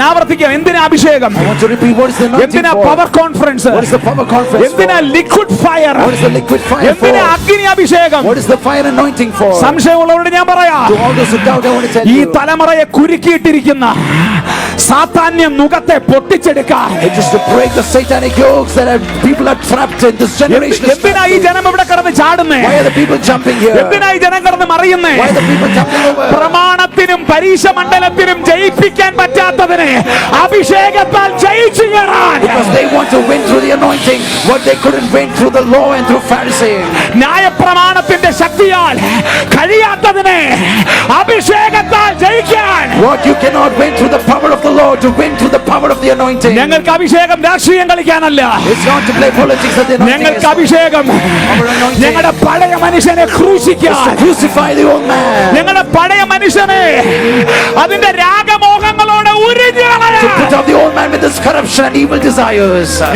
ആവർത്തിക്കാം എന്തിനാ അഭിഷേകം? എന്തിനാ പവർ കോൺഫറൻസ് എന്തിനാ ലിക്വിഡ് ഫയർ എന്തിനാ അഗ്നി അഭിഷേകം? സംശയമുള്ളവരോട് ഞാൻ പറയാം. ഈ തലമുറയെ കുരുക്കിയിട്ടിരിക്കുന്ന സാത്താന്യം മുഖത്തെ പൊട്ടിച്ചെടുക്കാൻ It is to break the satanic yokes that have, people are trapped in. This generation is എന്തിനാ ഈ trapped ജനം ഇവിടെ കിടന്ന് ചാടുന്നേ Why are the people jumping here? എന്തിനാ ഈ ജനം കിടന്ന് മറിയുന്നേ Why are the people jumping over? പ്രമാണത്തിനും പരീക്ഷ മണ്ഡലത്തിനും ജയിപ്പിക്കാൻ പറ്റാത്തതിനെ അഭിഷേകത്താൽ ജയിച്ചു കയറാൻ Because they want to win through the anointing what they couldn't win through the law and through Pharisee. ന്യായപ്രമാണത്തിന്റെ ശക്തിയാൽ കഴിയാത്തതിനെ അഭിഷേകത്താൽ ജയിക്കാൻ What you cannot win through the power of the Lord to win through the power of the anointing. ഞങ്ങൾക്ക് അഭിഷേകം രാഷ്ട്രീയം കളിക്കാനല്ല It's not to play politics that the anointing ഞങ്ങൾക്ക് അഭിഷേകം ഞങ്ങളുടെ പഴയ മനുഷ്യനെ ക്രൂശിക്കാൻ crucify the old man. ഞങ്ങളുടെ പഴയ മനുഷ്യനെ അതിന്റെ രാഗമോഹങ്ങളോട്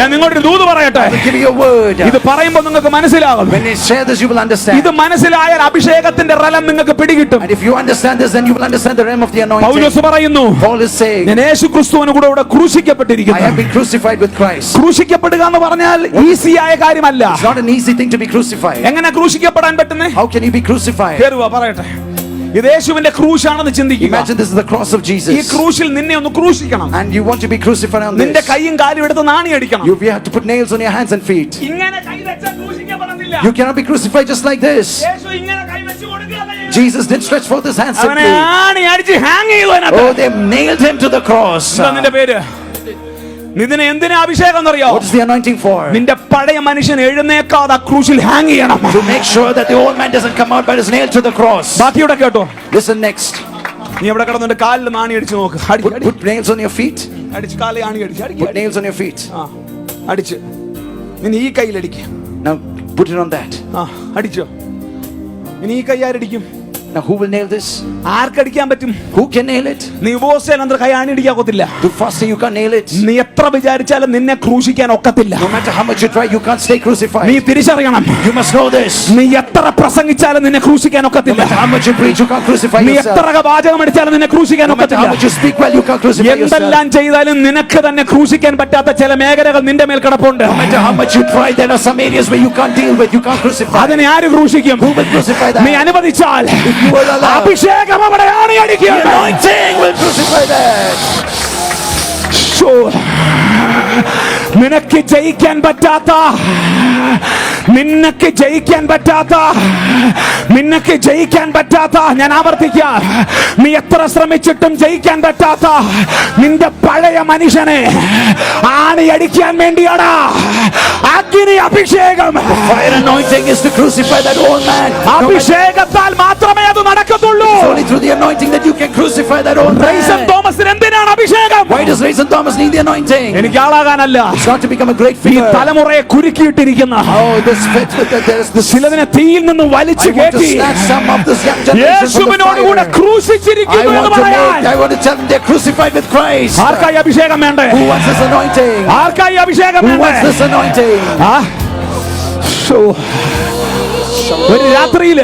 ഞാൻ നിങ്ങളുടെ ദൂത് പറയട്ടെ. ഇത് പറയുമ്പോൾ നിങ്ങൾക്ക് മനസ്സിലാകും. ഇത് മനസ്സിലായാൽ അഭിഷേകത്തിന്റെ റലം നിങ്ങൾക്ക് പിടികിട്ടും And if you understand this, then you will understand the realm of the anointing. പൗലോസ് പറയുന്നു Paul is saying, ഞാൻ യേശു ക്രിസ്തുവിന് കൂടെ ഇവിടെ I ക്രൂശിക്കപ്പെട്ടിരിക്കുന്നു have been crucified with Christ. ക്രൂശിക്കപ്പെടുക എന്ന് പറഞ്ഞാൽ ഈസിയായ കാര്യമല്ല It's not an easy thing to be crucified. എങ്ങനെ ക്രൂശിക്കപ്പെടാൻ പറ്റുന്നേ How can you be crucified? കേറുവാ പറയട്ടെ ഇത് യേശുവിന്റെ ക്രൂശാണെന്ന് ചിന്തിക്കുക Imagine this is the cross of ഈ Jesus. ക്രൂശിൽ നിന്നെ ഒന്ന് ക്രൂശിക്കണം And you want to be crucified on നിന്റെ this. കൈയും കാലും എടുത്ത് നാണി അടിക്കണം You you have to put nails on your hands and feet. ഇങ്ങനെ കൈ വെച്ചാൽ ക്രൂശിക്കപ്പെടത്തില്ല You cannot be crucified just like this. യേശു ഇങ്ങനെ കൈ വെച്ച് കൊടുക്കുകയല്ല Jesus did stretch forth his hands അവനെ simply. ആണി അടിച്ച് ഹാങ് ചെയ്തു അതിനകത്ത്. Oh, they nailed him to the cross. എന്താ നിന്റെ പേര് നിതിനെ എന്തിനാ അഭിഷേകം എന്നറിയോ What is the anointing for? നിന്റെ പഴയ മനുഷ്യൻ എഴുന്നേക്കാതെ ആ ക്രൂശിൽ ഹാങ് ചെയ്യണം To make sure that the old man doesn't come out but is nailed to the cross. ബാക്കിയുടെ കേട്ടോ Listen next. നീ എവിടെ കിടന്നിട്ട് കാലിൽ നാണി അടിച്ച് നോക്ക് അടി- Put, അടിച്ച്, put nails on your feet. അടിച്ച് കാലിൽ ആണി അടിച്ച് അടിക്ക്, Put അടിക്ക്. nails on your feet. ആ അടിച്ച് ഇനി ഈ കയ്യിലടിക്ക് Now put it on that. ആ അടിച്ചോ ഇനി ഈ കൈ ആരടിക്കും Now who will nail this? ആർക്കടിക്കാൻ പറ്റും Who can nail it? നീ ഉപവസേനന്തര കൈ ആണി അടിക്കാക്കത്തില്ല To fasting you can nail it. നീ എത്ര വിചാരിച്ചാലും നിന്നെ ക്രൂശിക്കാൻ ഒക്കത്തില്ല No matter how much you try, you can't stay നീ crucified. തിരിച്ചറിയണം You must know this. നീ എത്ര പ്രസംഗിച്ചാലും നിന്നെ ക്രൂശിക്കാൻ No ഒക്കത്തില്ല matter how much you preach, you can't crucify നീ yourself. എത്ര വാചകം അടിച്ചാലും നിന്നെ ക്രൂശിക്കാൻ No matter how much ഒക്കത്തില്ല you speak well, you can't crucify yourself. എന്തെല്ലാം ചെയ്താലും നിനക്ക് തന്നെ ക്രൂശിക്കാൻ പറ്റാത്ത ചില മേഖലകൾ നിന്റെ മേൽ കിടപ്പുണ്ട് No matter how much you try, there are some areas where you can't deal with, you can't crucify. അതിനെ ആര് ക്രൂശിക്കും Who will crucify നീ that? അനുവദിച്ചാൽ allow- അഭിഷേകം അവിടെ ആണി ആണിയടിക്കും anointing will crucify that. ശോ. നിനക്ക് ജയിക്കാൻ പറ്റാത്ത നിനക്ക് ജയിക്കാൻ പറ്റാത്ത നിന്നക്ക് ജയിക്കാൻ പറ്റാത്ത ഞാൻ ആവർത്തിക്കാം. നീ എത്ര ശ്രമിച്ചിട്ടും ജയിക്കാൻ പറ്റാത്ത നിന്റെ പഴയ മനുഷ്യനെ ആണി ആണിയടിക്കാൻ വേണ്ടിയാടാ. അഗ്നി അഭിഷേകം. അഭിഷേകത്താൽ മാത്രമേ അത് നടക്കത്തുള്ളൂ. തോമസിന് എന്തിനാണ് അഭിഷേകം? Why does Raisin Thomas need the anointing? എനിക്ക് ആളാകാനല്ല It's not to become a great ഈ figure. തലമുറയെ കുരുക്കിയിട്ടിരിക്കുന്ന Oh, this fit with the, there's this. ചിലതിനെ തീയിൽ നിന്ന് വലിച്ചു കയറ്റി fire. I ക്രൂശിച്ചിരിക്കുന്നു എന്ന് പറയാൻ I want to tell them they're crucified with Christ. ആർക്കായി അഭിഷേകം വേണ്ടേ Who wants this anointing? ആർക്കായി അഭിഷേകം Who വേണ്ടേ this anointing? ആ? ശോ. ഒരു രാത്രിയിൽ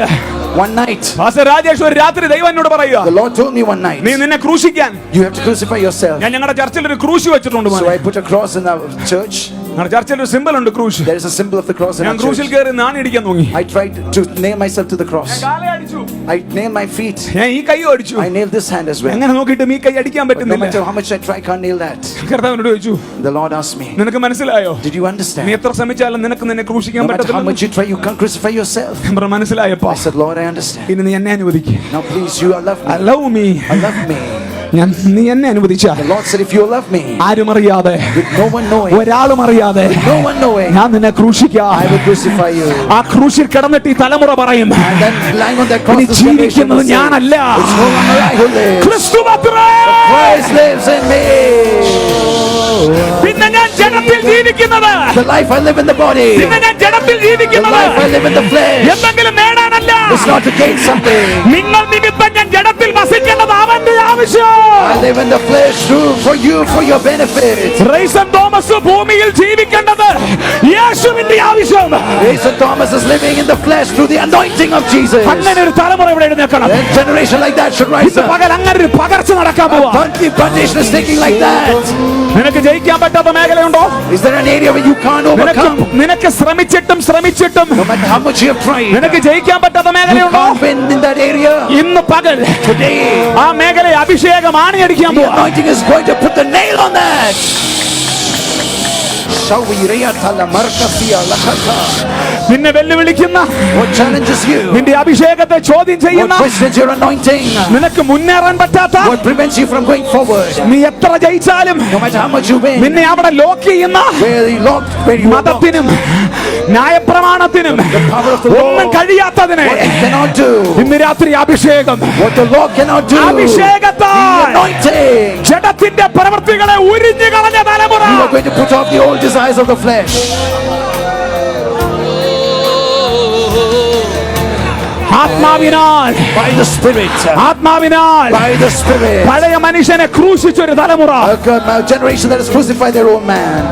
One night, പാസ്റ്റർ രാജേഷ് ഒരു രാത്രി ദൈവം എന്നോട് പറയുക the Lord told me one നീ night, നിന്നെ ക്രൂശിക്കാൻ you have to crucify yourself. ഞാൻ ഞങ്ങളുടെ ചർച്ചിൽ ഒരു ക്രൂശ് വെച്ചിട്ടുണ്ട് So മോനെ. I put a cross in our church. ചർച്ചയിലൊരു സിംബൽ ഉണ്ട് ക്രൂശ്. സിമ്പിൾ ഓഫ് ദ്രോസ് ഞാൻ ക്രൂശിൽ കേറി നാണി അടിക്കാൻ തോന്നി I try to nail myself to the cross I nail my feet ഞാൻ ഈ കൈ അടിച്ചു. ഐ നെയ് ദിസ് ഹാൻഡ് ആസ് വെൽ എങ്ങനെ നോക്കിട്ട് ഈ കൈ അടിക്കാൻ പറ്റുന്നില്ല. How much I try can nail that കർത്താവിനോട് ചോദിച്ചു ദി ലോർഡ് ആസ്ക് മീ നിനക്ക് മനസ്സിലായോ? ഡിഡ് യു അണ്ടർസ്റ്റാൻഡ് നീ എത്ര ശ്രമിച്ചാലും നിനക്ക് നിന്നെ ക്രൂശിക്കാൻ പറ്റത്തില്ല how much you try you can crucify yourself ഞാൻ മനസ്സിലായോ പാസ്റ്റർ ലോർഡ് ഐ അണ്ടർസ്റ്റാൻഡ് ഇനി നീ എന്നെ അനുവദിക്കൂ. Now please you love me I love me I love me ഞാൻ നീ എന്നെ അനുവദിച്ച The Lord said, if you love me, ആരും അറിയാതെ ഒരാളും അറിയാതെ ഞാൻ നിന്നെ ക്രൂശിക്കാം. ആ ക്രൂശിൽ കിടന്നിട്ട് ഈ തലമുറ പറയും ജീവിക്കുന്നത് ഞാനല്ല. ക്രിസ്തു. പിന്നെ ഞാൻ ജഡത്തിൽ ജീവിക്കുന്നത് പിന്നെ ഞാൻ ജഡത്തിൽ ജീവിക്കുന്നത് എന്തെങ്കിലും നേടാനല്ല. നിങ്ങൾ നിമിത്തം I live in the flesh too for you, for your benefit. Raise up Thomas ഭൂമിയിൽ ജീവിക്കേണ്ടത് യേശുവിന്റെ ആവശ്യം Jason Thomas is living in the flesh through the anointing of Jesus. അങ്ങനെ ഒരു തലമുറ ഇവിടെ എഴുന്നേക്കണം A generation like that should rise ഇന്ന് up. പകൽ അങ്ങനെ ഒരു പകർച്ച നടക്കാൻ പോവാ Bunty plantation is taking like that. നിനക്ക് ജയിക്കാൻ പറ്റാത്ത മേഖലയുണ്ടോ Is there an area where you can't നിനക്ക് overcome? നിനക്ക് ശ്രമിച്ചിട്ടും ശ്രമിച്ചിട്ടും No matter how much you have tried, നിനക്ക് ജയിക്കാൻ പറ്റാത്ത you മേഖലയുണ്ടോ can't win in that area. ഇന്ന് പകൽ Today, ആ മേഖല അഭിഷേകം ആണിയടിക്കാൻ the പോവാ anointing is going to put the nail on that. നിന്നെ വെല്ലുവിളിക്കുന്ന നിന്റെ അഭിഷേകത്തെ ചോദ്യം ചെയ്യുന്ന നിനക്ക് മുന്നേറാൻ പറ്റാത്ത നീ എത്ര ജയിച്ചാലും നിന്നെ അവിടെ ലോക്ക് ചെയ്യുന്ന മതത്തിനും ന്യായപ്രമാണത്തിനും ഒന്നും കഴിയാത്തതിനെ ഇന്ന് രാത്രി അഭിഷേകം. അഭിഷേകത്തെ ജഡത്തിന്റെ പ്രവൃത്തികളെ ഉരിഞ്ഞു കളഞ്ഞത് are going to put off the old desires of the flesh. ആത്മാവിനാൽ By the Spirit. ആത്മാവിനാൽ By the Spirit. പഴയ മനുഷ്യനെ ക്രൂശിച്ചൊരു തലമുറ A good- a generation that has crucified their own man.